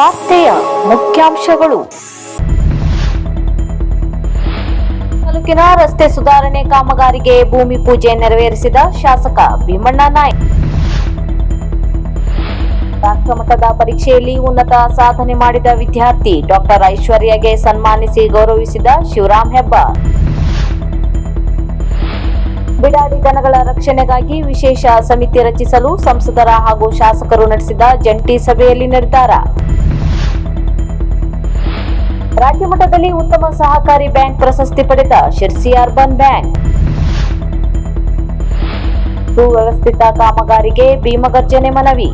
ವಾರ್ತೆಯ ಮುಖ್ಯಾಂಶಗಳು. ತಾಲೂಕಿನ ರಸ್ತೆ ಸುಧಾರಣೆ ಕಾಮಗಾರಿಗೆ ಭೂಮಿ ಪೂಜೆ ನೆರವೇರಿಸಿದ ಶಾಸಕ ಭೀಮಣ್ಣ ನಾಯ್ಕ್. ರಾಷ್ಟ್ರಮಟ್ಟದ ಪರೀಕ್ಷೆಯಲ್ಲಿ ಉನ್ನತ ಸಾಧನೆ ಮಾಡಿದ ವಿದ್ಯಾರ್ಥಿ ಡಾಕ್ಟರ್ ಐಶ್ವರ್ಯಗೆ ಸನ್ಮಾನಿಸಿ ಗೌರವಿಸಿದ ಶಿವರಾಮ್ ಹೆಬ್ಬಾರ್. ಬಿಡಾಡಿ ದನಗಳ ರಕ್ಷಣೆಗಾಗಿ ವಿಶೇಷ ಸಮಿತಿ ರಚಿಸಲು ಸಂಸದರ ಹಾಗೂ ಶಾಸಕರು ನಡೆಸಿದ ಜಂಟಿ ಸಭೆಯಲ್ಲಿ ನಿರ್ಧಾರ. ರಾಜ್ಯ ಮಟ್ಟದಲ್ಲಿ ಉತ್ತಮ ಸಹಕಾರಿ ಬ್ಯಾಂಕ್ ಪ್ರಶಸ್ತಿ ಪಡೆದ ಶಿರ್ಸಿ ಅರ್ಬನ್ ಬ್ಯಾಂಕ್. ಸುವ್ಯವಸ್ಥಿತ ಕಾಮಗಾರಿಗೆ ಭೀಮಗರ್ಜನೆ ಮನವಿ.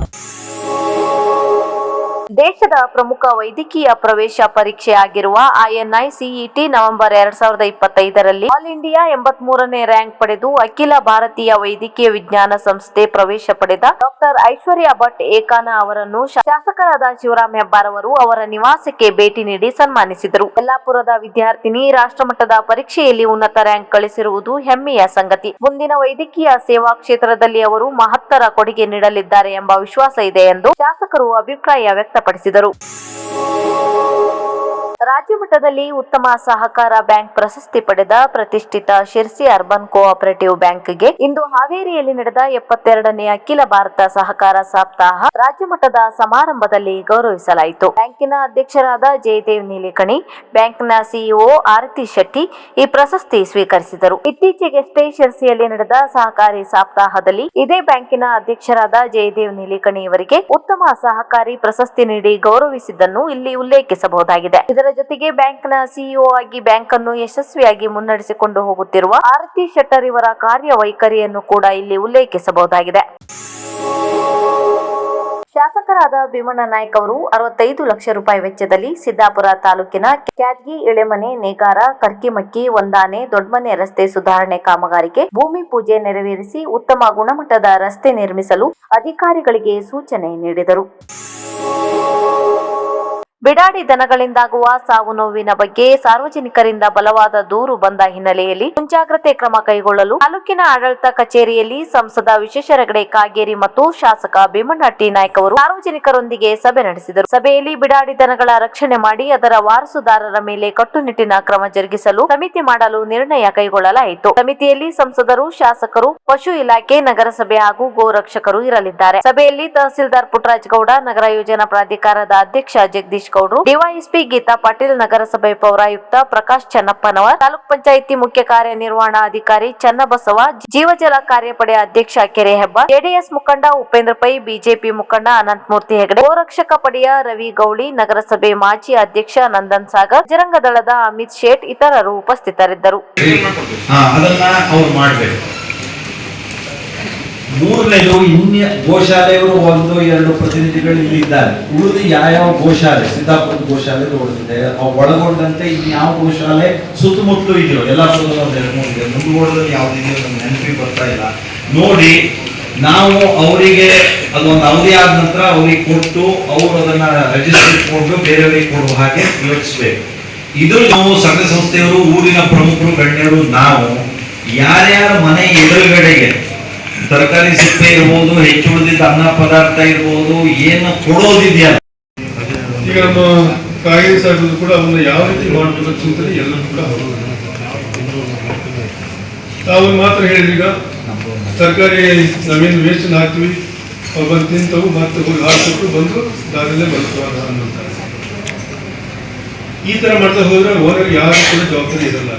ದೇಶದ ಪ್ರಮುಖ ವೈದ್ಯಕೀಯ ಪ್ರವೇಶ ಪರೀಕ್ಷೆ ಆಗಿರುವ ಐಎನ್ಐ ಸಿಇಟಿ ನವೆಂಬರ್ ಎರಡ್ ಸಾವಿರದ ಇಪ್ಪತ್ತೈದರಲ್ಲಿ ಆಲ್ ಇಂಡಿಯಾ ಎಂಬತ್ ಮೂರನೇ ರ್ಯಾಂಕ್ ಪಡೆದು ಅಖಿಲ ಭಾರತೀಯ ವೈದ್ಯಕೀಯ ವಿಜ್ಞಾನ ಸಂಸ್ಥೆ ಪ್ರವೇಶ ಪಡೆದ ಡಾಕ್ಟರ್ ಐಶ್ವರ್ಯ ಭಟ್ ಏಕಾನ ಅವರನ್ನು ಶಾಸಕರಾದ ಶಿವರಾಮ್ ಹೆಬ್ಬಾರ್ ಅವರು ಅವರ ನಿವಾಸಕ್ಕೆ ಭೇಟಿ ನೀಡಿ ಸನ್ಮಾನಿಸಿದರು. ಯಲ್ಲಾಪುರದ ವಿದ್ಯಾರ್ಥಿನಿ ರಾಷ್ಟ್ರಮಟ್ಟದ ಪರೀಕ್ಷೆಯಲ್ಲಿ ಉನ್ನತ ರ್ಯಾಂಕ್ ಗಳಿಸಿರುವುದು ಹೆಮ್ಮೆಯ ಸಂಗತಿ. ಮುಂದಿನ ವೈದ್ಯಕೀಯ ಸೇವಾ ಕ್ಷೇತ್ರದಲ್ಲಿ ಅವರು ಮಹತ್ತರ ಕೊಡುಗೆ ನೀಡಲಿದ್ದಾರೆ ಎಂಬ ವಿಶ್ವಾಸ ಇದೆ ಎಂದು ಶಾಸಕರು ಅಭಿಪ್ರಾಯ ವ್ಯಕ್ತಪಡಿಸಿದರು. ರಾಜ್ಯ ಮಟ್ಟದಲ್ಲಿ ಉತ್ತಮ ಸಹಕಾರ ಬ್ಯಾಂಕ್ ಪ್ರಶಸ್ತಿ ಪಡೆದ ಪ್ರತಿಷ್ಠಿತ ಶಿರ್ಸಿ ಅರ್ಬನ್ ಕೋಆಪರೇಟಿವ್ ಬ್ಯಾಂಕ್ಗೆ ಇಂದು ಹಾವೇರಿಯಲ್ಲಿ ನಡೆದ ಎಪ್ಪತ್ತೆರಡನೇ ಅಖಿಲ ಭಾರತ ಸಹಕಾರ ಸಪ್ತಾಹ ರಾಜ್ಯ ಮಟ್ಟದ ಸಮಾರಂಭದಲ್ಲಿ ಗೌರವಿಸಲಾಯಿತು. ಬ್ಯಾಂಕಿನ ಅಧ್ಯಕ್ಷರಾದ ಜಯದೇವ್ ನೀಲಿಕಣಿ, ಬ್ಯಾಂಕ್ನ ಸಿಇಒ ಆರತಿ ಶೆಟ್ಟಿ ಈ ಪ್ರಶಸ್ತಿ ಸ್ವೀಕರಿಸಿದರು. ಇತ್ತೀಚೆಗಷ್ಟೇ ಶಿರ್ಸಿಯಲ್ಲಿ ನಡೆದ ಸಹಕಾರಿ ಸಪ್ತಾಹದಲ್ಲಿ ಇದೇ ಬ್ಯಾಂಕಿನ ಅಧ್ಯಕ್ಷರಾದ ಜಯದೇವ್ ನೀಲಿಕಣಿ ಇವರಿಗೆ ಉತ್ತಮ ಸಹಕಾರಿ ಪ್ರಶಸ್ತಿ ನೀಡಿ ಗೌರವಿಸಿದ್ದನ್ನು ಇಲ್ಲಿ ಉಲ್ಲೇಖಿಸಬಹುದಾಗಿದೆ. ಇದರ ಜೊತೆಗೆ ಬ್ಯಾಂಕ್ನ ಸಿಇಒ ಆಗಿ ಬ್ಯಾಂಕ್ ಅನ್ನು ಯಶಸ್ವಿಯಾಗಿ ಮುನ್ನಡೆಸಿಕೊಂಡು ಹೋಗುತ್ತಿರುವ ಆರತಿ ಶೆಟ್ಟರ್ ಇವರ ಕಾರ್ಯವೈಖರಿಯನ್ನು ಕೂಡ ಇಲ್ಲಿ ಉಲ್ಲೇಖಿಸಬಹುದಾಗಿದೆ. ಶಾಸಕರಾದ ಭೀಮಣ್ಣ ನಾಯ್ಕ ಅವರು ಅರವತ್ತೈದು ಲಕ್ಷ ರೂಪಾಯಿ ವೆಚ್ಚದಲ್ಲಿ ಸಿದ್ದಾಪುರ ತಾಲೂಕಿನ ಕ್ಯಾದ್ಗಿ ಎಳೆಮನೆ ನೇಗಾರ ಕರ್ಕಿಮಕ್ಕಿ, ಒಂದಾನೆ ದೊಡ್ಡಮನೆ ರಸ್ತೆ ಸುಧಾರಣೆ ಕಾಮಗಾರಿಗೆ ಭೂಮಿ ಪೂಜೆ ನೆರವೇರಿಸಿ ಉತ್ತಮ ಗುಣಮಟ್ಟದ ರಸ್ತೆ ನಿರ್ಮಿಸಲು ಅಧಿಕಾರಿಗಳಿಗೆ ಸೂಚನೆ ನೀಡಿದರು. ಬಿಡಾಡಿ ದನಗಳಿಂದಾಗುವ ಸಾವು ನೋವಿನ ಬಗ್ಗೆ ಸಾರ್ವಜನಿಕರಿಂದ ಬಲವಾದ ದೂರು ಬಂದ ಹಿನ್ನೆಲೆಯಲ್ಲಿ ಮುಂಜಾಗ್ರತೆ ಕ್ರಮ ಕೈಗೊಳ್ಳಲು ತಾಲೂಕಿನ ಆಡಳಿತ ಕಚೇರಿಯಲ್ಲಿ ಸಂಸದ ವಿಶ್ವೇಶ್ವರಗಡೆ ಕಾಗೇರಿ ಮತ್ತು ಶಾಸಕ ಭೀಮಣ್ಣ ಟಿ ನಾಯ್ಕ ಅವರು ಸಾರ್ವಜನಿಕರೊಂದಿಗೆ ಸಭೆ ನಡೆಸಿದರು. ಸಭೆಯಲ್ಲಿ ಬಿಡಾಡಿ ದನಗಳ ರಕ್ಷಣೆ ಮಾಡಿ ಅದರ ವಾರಸುದಾರರ ಮೇಲೆ ಕಟ್ಟುನಿಟ್ಟಿನ ಕ್ರಮ ಜರುಗಿಸಲು ಸಮಿತಿ ಮಾಡಲು ನಿರ್ಣಯ ಕೈಗೊಳ್ಳಲಾಯಿತು. ಸಮಿತಿಯಲ್ಲಿ ಸಂಸದರು, ಶಾಸಕರು, ಪಶು ಇಲಾಖೆ, ನಗರಸಭೆ ಹಾಗೂ ಗೋರಕ್ಷಕರು ಇರಲಿದ್ದಾರೆ. ಸಭೆಯಲ್ಲಿ ತಹಸೀಲ್ದಾರ್ ಪುಟ್ಟರಾಜ್ ಗೌಡ ನಗರ ಯೋಜನಾ ಪ್ರಾಧಿಕಾರದ ಅಧ್ಯಕ್ಷ ಜಗದೀಶ್ ಗೌಡ್ರು ಡಿವೈಎಸ್ಪಿ ಗೀತಾ ಪಾಟೀಲ್, ನಗರಸಭೆ ಪೌರಾಯುಕ್ತ ಪ್ರಕಾಶ್ ಚನ್ನಪ್ಪನವರ್, ತಾಲೂಕ್ ಪಂಚಾಯಿತಿ ಮುಖ್ಯ ಕಾರ್ಯನಿರ್ವಹಣಾಧಿಕಾರಿ ಚನ್ನಬಸವ, ಜೀವಜಲ ಕಾರ್ಯಪಡೆ ಅಧ್ಯಕ್ಷ ಕೆರೆ ಹೆಬ್ಬ ಜೆಡಿಎಸ್ ಮುಖಂಡ ಉಪೇಂದ್ರ ಪೈ, ಬಿಜೆಪಿ ಮುಖಂಡ ಅನಂತಮೂರ್ತಿ ಹೆಗಡೆ, ಗೋರಕ್ಷಕ ಪಡೆಯ ರವಿ ಗೌಳಿ, ನಗರಸಭೆ ಮಾಜಿ ಅಧ್ಯಕ್ಷ ನಂದನ್ ಸಾಗರ್, ಬಜರಂಗ ದಳದ ಅಮಿತ್ ಶೇಟ್, ಇತರರು ಉಪಸ್ಥಿತರಿದ್ದರು ಹಾ ಅದನ್ನ ಅವ್ರು ಮಾಡ್ಬೇಕು ಮೂರನೇದು ಇನ್ಯ ಗೋಶಾಲೆಯವರು ಒಂದು ಎರಡು ಪ್ರತಿನಿಧಿಗಳು ಇಲ್ಲಿ ಇದ್ದಾರೆ. ಉಳಿದು ಯಾವ್ಯಾವ ಗೋಶಾಲೆ? ಸಿದ್ದಾಪುರದ ಗೋಶಾಲೆ ನೋಡಿದೆ ಅವು ಒಳಗೊಂಡಂತೆ ಇನ್ಯಾವ ಗೋಶಾಲೆ? ಸುತ್ತಮುತ್ತಲು ಇದೆಯೋ? ಎಲ್ಲ ಮುಂದುವರೆದಲ್ಲಿ ಯಾವ್ದಿದೆಯೋ ನಮ್ಗೆ ನೆನಪಿಗೆ ಬರ್ತಾ ಇಲ್ಲ. ನೋಡಿ, ನಾವು ಅವರಿಗೆ ಅದೊಂದು ಅವಧಿ ಆದ ನಂತರ ಅವ್ರಿಗೆ ಕೊಟ್ಟು ಅವರು ಅದನ್ನ ರಿಜಿಸ್ಟರ್ ಕೊಟ್ಟು ಬೇರೆಯವರಿಗೆ ಕೊಡುವ ಹಾಗೆ ಯೋಚಿಸ್ಬೇಕು. ಇದು ನಾವು ಸಂಘ ಸಂಸ್ಥೆಯವರು ಊರಿನ ಪ್ರಮುಖರು ಗಣ್ಯರು, ನಾವು ಯಾರ್ಯಾರ ಮನೆ ಎದುರುಗಡೆಗೆ ತರಕಾರಿ ಸಿಪ್ಪೆ ಇರ್ಬೋದು, ಹೆಚ್ಚು ಮಂದಿ ಅನ್ನ ಪದಾರ್ಥ ಇರ್ಬೋದು, ಏನು ಕೊಡೋದಿದೆಯಲ್ಲ? ಈಗ ನಮ್ಮ ಕಾಯಿ ಸಾಗೋದು ಕೂಡ ಅವನ್ನ ಯಾವ ರೀತಿ ಮಾಡಬೇಕು ಚಿಂತನೆ ಎಲ್ಲರೂ ಕೂಡ ಅವರು ತಾವು ಮಾತ್ರ ಈಗ ತರಕಾರಿ ನಾವೇನು ವೇಸ್ಟ್ ಹಾಕ್ತೀವಿ ಅವ್ರು ಬಂದು ತಿಂತವು, ಮತ್ತೆ ಹೋಗಿ ಹಾಕ್ಬಿಟ್ಟು ಬಂದು ದಾರಿಯಲ್ಲೇ ಬರ್ತಾರೆ ಅನ್ನೋಂತಾರೆ ಈ ತರ ಮಾಡ್ತಾ ಹೋದ್ರೆ ಓನರ್ ಯಾರು ಕೂಡ ಜವಾಬ್ದಾರಿ ಇರಲ್ಲ.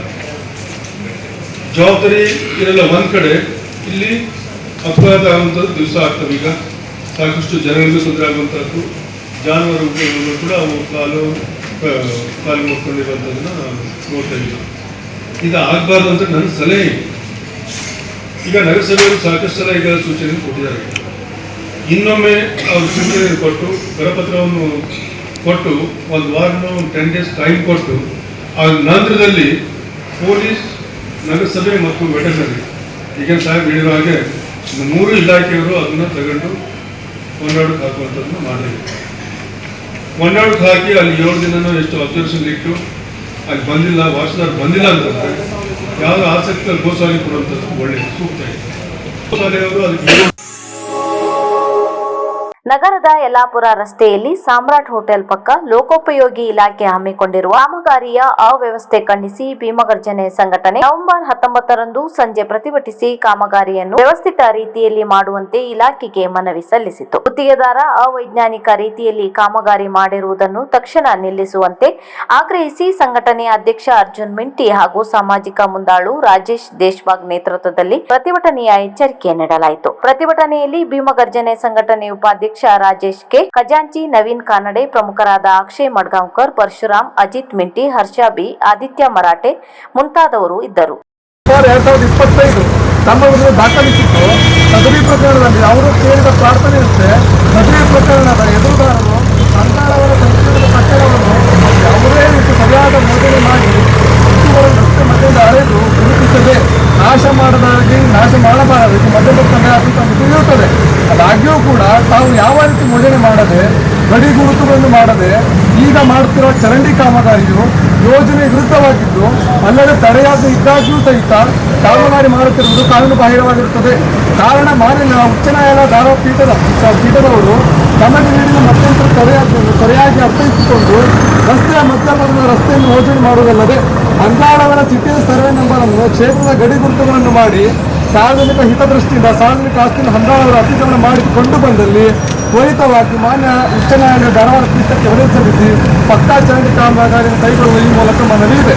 ಜವಾಬ್ದಾರಿ ಇರಲ್ಲ ಒಂದ್ ಕಡೆ, ಇಲ್ಲಿ ಅಪರಾಧ ಆಗುವಂಥ ದಿವಸ ಆಗ್ತವೆ ಈಗ. ಸಾಕಷ್ಟು ಜನರಿಗೂ ತೊಂದರೆ ಆಗುವಂಥದ್ದು ಜಾನುವಾರು ಉಪಯೋಗಗಳು ಕೂಡ ಅವು ಕಾಲು ಕಾಲು ಮುಟ್ಕೊಂಡಿರುವಂಥದ್ದನ್ನು ನೋಡ್ತಾ ಇದ್ದೀವಿ. ಇದು ಆಗಬಾರ್ದು ಅಂತ ನನ್ನ ಸಲಹೆ ಈಗ ನಗರಸಭೆಯವರು ಸಾಕಷ್ಟು ಸಲ ಈಗ ಸೂಚನೆ ಕೊಟ್ಟಿದ್ದಾರೆ. ಇನ್ನೊಮ್ಮೆ ಅವರು ಸೂಚನೆ ಕೊಟ್ಟು ಕರಪತ್ರವನ್ನು ಕೊಟ್ಟು, ಒಂದು ವಾರ ಒಂದು ಟೆನ್ ಡೇಸ್ ಟೈಮ್ ಕೊಟ್ಟು, ಆ ನಂತರದಲ್ಲಿ ಪೊಲೀಸ್, ನಗರಸಭೆ ಮತ್ತು ವೆಟರ್ನರಿ ಈಗ ಸಾಹೇಬ್ ಹೇಳಿರೋ ಹಾಗೆ ಮೂರು ಇಲಾಖೆಯವರು ಅದನ್ನ ತಗೊಂಡು ಹೊನ್ನಾಡಕ್ಕೆ ಹಾಕುವಂಥದ್ದನ್ನ ಮಾಡಿದ್ರು. ಹೊನ್ನಾಡಕ್ಕೆ ಹಾಕಿ ಅಲ್ಲಿ ಏಳು ದಿನನೂ ಎಷ್ಟು ಅಬ್ಸರ್ವೇಷನ್ ಇಟ್ಟು ಅಲ್ಲಿ ಬಂದಿಲ್ಲ ವಾಸದಾರ್ ಬಂದಿಲ್ಲ ಅಂತಂದ್ರೆ ಯಾವ್ದು ಆಸಕ್ತಿಯಲ್ಲಿ ಗೋಸಾಲೆ ಕೊಡುವಂಥದ್ದು ಒಳ್ಳೆಯದು ಸೂಕ್ತ ಇದೆ. ಗೋಸಾಲೆಯವರು ಅದಕ್ಕೆ ನಗರದ ಯಲ್ಲಾಪುರ ರಸ್ತೆಯಲ್ಲಿ ಸಾಮ್ರಾಟ್ ಹೋಟೆಲ್ ಪಕ್ಕ ಲೋಕೋಪಯೋಗಿ ಇಲಾಖೆ ಹಮ್ಮಿಕೊಂಡಿರುವ ಕಾಮಗಾರಿಯ ಅವ್ಯವಸ್ಥೆ ಖಂಡಿಸಿ ಭೀಮಗರ್ಜನೆ ಸಂಘಟನೆ ನವೆಂಬರ್ ಹತ್ತೊಂಬತ್ತರಂದು ಸಂಜೆ ಪ್ರತಿಭಟಿಸಿ ಕಾಮಗಾರಿಯನ್ನು ವ್ಯವಸ್ಥಿತ ರೀತಿಯಲ್ಲಿ ಮಾಡುವಂತೆ ಇಲಾಖೆಗೆ ಮನವಿ ಸಲ್ಲಿಸಿತು. ಗುತ್ತಿಗೆದಾರ ಅವೈಜ್ಞಾನಿಕ ರೀತಿಯಲ್ಲಿ ಕಾಮಗಾರಿ ಮಾಡಿರುವುದನ್ನು ತಕ್ಷಣ ನಿಲ್ಲಿಸುವಂತೆ ಆಗ್ರಹಿಸಿ ಸಂಘಟನೆಯ ಅಧ್ಯಕ್ಷ ಅರ್ಜುನ್ ಮಿಂಟಿ ಹಾಗೂ ಸಾಮಾಜಿಕ ಮುಂದಾಳು ರಾಜೇಶ್ ದೇಶ್ಭಾಗ್ ನೇತೃತ್ವದಲ್ಲಿ ಪ್ರತಿಭಟನೆಯ ಎಚ್ಚರಿಕೆ ನೀಡಲಾಯಿತು. ಪ್ರತಿಭಟನೆಯಲ್ಲಿ ಭೀಮಗರ್ಜನೆ ಸಂಘಟನೆ ಉಪಾಧ್ಯಕ್ಷ ರಾಜೇಶ್ ಕೆ ಖಜಾಂಚಿ ನವೀನ್ ಕಾನಡೆ ಪ್ರಮುಖರಾದ ಅಕ್ಷಯ್ ಮಡ್ಗಾಂವ್ಕರ್, ಪರಶುರಾಮ್, ಅಜಿತ್ ಮಿಂಟಿ, ಹರ್ಷ ಬಿ, ಆದಿತ್ಯ ಮರಾಠೆ ಮುಂತಾದವರು ಇದ್ದರು. ಎರಡ್ ಸಾವಿರದ ಇಪ್ಪತ್ತೈದು ತಮ್ಮ ವಿರುದ್ಧ ದಾಖಲಿಸಿತ್ತು ಪ್ರಕರಣದಲ್ಲಿ ಅವರು ಕೇಳಿದ ಪ್ರಾರ್ಥನೆಯಂತೆ ಸದರಿ ಕೂಡ ತಾವು ಯಾವ ರೀತಿ ಯೋಜನೆ ಮಾಡದೆ, ಗಡಿ ಗುರುತುಗಳನ್ನು ಮಾಡದೆ, ಈಗ ಮಾಡುತ್ತಿರುವ ಚರಂಡಿ ಕಾಮಗಾರಿಯು ಯೋಜನೆ ವಿರುದ್ಧವಾಗಿದ್ದು, ಅಲ್ಲದೆ ತಡೆಯಾದ ಇದ್ದಾಗಿಯೂ ಸಹಿತ ಕಾಮಗಾರಿ ಮಾಡುತ್ತಿರುವುದು ಕಾನೂನು ಬಾಹಿರವಾಗಿರುತ್ತದೆ ಕಾರಣ ಮಾನ್ಯ ಉಚ್ಚ ನ್ಯಾಯಾಲಯ ಧಾರಾ ಪೀಠದ ಪೀಠದವರು ತಮಗೆ ನೀಡಿದ ಮಧ್ಯಂತರ ತಡೆಯಾಜ್ಞೆಯನ್ನು ಸರಿಯಾಗಿ ಅರ್ಥೈಸಿಕೊಂಡು ರಸ್ತೆಯ ಮಧ್ಯಭಾಗದ ರಸ್ತೆಯನ್ನು ಯೋಜನೆ ಮಾಡುವುದಲ್ಲದೆ ಅಂಗಾಳವರ ಸಿಟಿ ಸರ್ವೆ ನಂಬರ್ ಅನ್ನು ಕ್ಷೇತ್ರದ ಗಡಿ ಗುರುತುಗಳನ್ನು ಮಾಡಿ ಸಾರ್ವಜನಿಕ ಹಿತದೃಷ್ಟಿಯಿಂದ, ಸಾರ್ವಜನಿಕ ಆಸ್ತಿಯನ್ನು ಹಂಗಾಳವರ ಅತಿಕ್ರಮಣ ಮಾಡಿಕೊಂಡು ಬಂದಲ್ಲಿ ತ್ವರಿತವಾಗಿ ಮಾನ್ಯ ಉಚ್ಚ ನ್ಯಾಯಾಲಯ ಧಾರವಾಡ ಪೀಠಕ್ಕೆ ಹೊರೆ ಸಲ್ಲಿಸಿ ಪಕ್ಕಾಚರಣೆ ಕಾಮಗಾರಿಯನ್ನು ಕೈಗೊಳ್ಳುವ ಈ ಮೂಲಕ ಮನವಿ ಇದೆ.